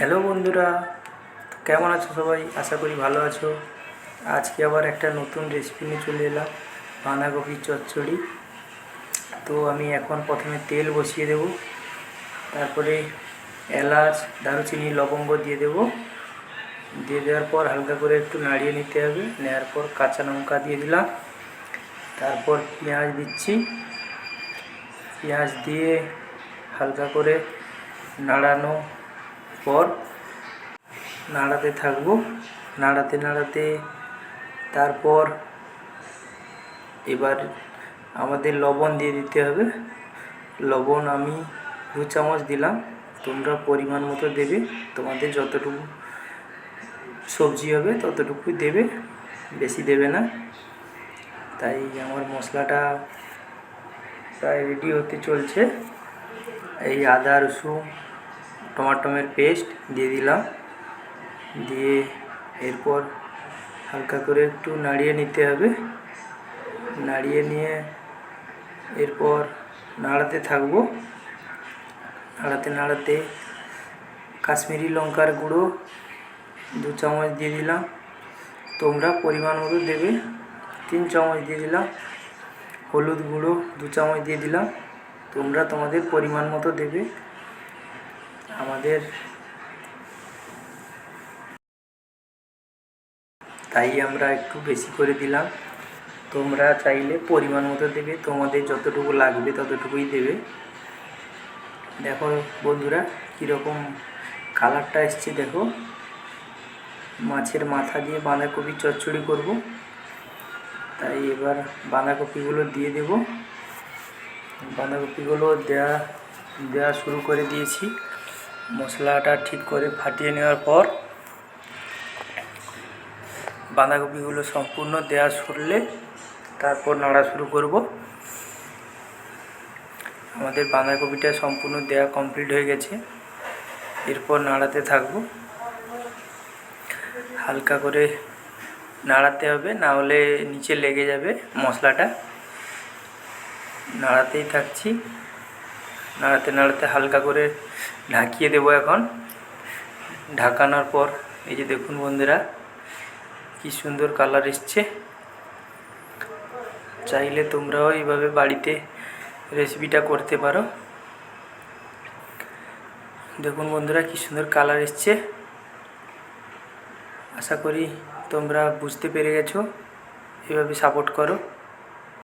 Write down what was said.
Hello বন্ধুরা, কেমন আছো সবাই? আশা করি ভালো আছো। আজকে আবার একটা নতুন রেসিপি নিয়ে চলে এলাম বাঁধাকপির চচ্চড়ি। তো আমি এখন প্রথমে তেল বসিয়ে দেব, তারপরে এলাচ, দারুচিনি, লবঙ্গ দিয়ে দেব। দিয়ে দেওয়ার পর হালকা করে একটু নাড়িয়ে নিতে হবে, নেওয়ার পর কাঁচা লঙ্কা দিয়ে দিলাম। তারপর পেঁয়াজ দিচ্ছি। পেঁয়াজ দিয়ে হালকা করে নাড়ানো পর নাড়াতে থাকব। নাড়াতে নাড়াতে তারপর এবার আমাদের লবণ দিয়ে দিতে হবে। লবণ আমি দু চামচ দিলাম। তোমরা পরিমাণ মতো দেবে। তোমাদের যতটুকু সবজি হবে ততটুকুই দেবে। বেশি দেবে না। তাই আমার মশলাটা প্রায় রেডি হতে চলছে। এই আদা, রসুন টমাটোমের পেস্ট দিয়ে দিলাম। দিয়ে এরপর হালকা করে একটু নাড়িয়ে নিতে হবে। নাড়িয়ে নিয়ে এরপর নাড়াতে থাকব। নাড়াতে নাড়াতে কাশ্মীরি লঙ্কার গুঁড়ো দু চামচ দিয়ে দিলাম। তোমরা পরিমাণ মতো দেবে। তিন চামচ দিয়ে দিলাম। হলুদ গুঁড়ো দু চামচ দিয়ে দিলাম। তোমরা তোমাদের পরিমাণ মতো দেবে। আমাদের। তাই আমরা একটু বেশি করে দিলাম। তোমরা চাইলে পরিমাণ মতো দেবে, তোমাদের যতটুকু লাগবে ততটুকুই দেবে। দেখো বন্ধুরা, কীরকম কালারটা এসছে, দেখো। মাছের মাথা দিয়ে বাঁধাকপি চচ্চড়ি করব। তাই এবার বাঁধাকপিগুলো দিয়ে দেব। বাঁধাকপিগুলো দেওয়া দেওয়া শুরু করে দিয়েছি। মশলাটা ঠিক করে ফাটিয়ে নেওয়ার পর বাঁধাকপিগুলো সম্পূর্ণ দেওয়া সরলে তারপর নাড়া শুরু করব। আমাদের বাঁধাকপিটা সম্পূর্ণ দেওয়া কমপ্লিট হয়ে গেছে। এরপর নাড়াতে থাকব। হালকা করে নাড়াতে হবে, না হলে নিচে লেগে যাবে মশলাটা। নাড়াতেই থাকছি। নাড়াতে নাড়াতে হালকা করে ঢাকিয়ে দেবো এখন। ঢাকানোর পর এই যে দেখুন বন্ধুরা, কি সুন্দর কালার এসছে। চাইলে তোমরাও এইভাবে বাড়িতে রেসিপিটা করতে পারো। দেখুন বন্ধুরা, কি সুন্দর কালার এসছে। আশা করি তোমরা বুঝতে পেরে গেছো। এভাবে সাপোর্ট করো।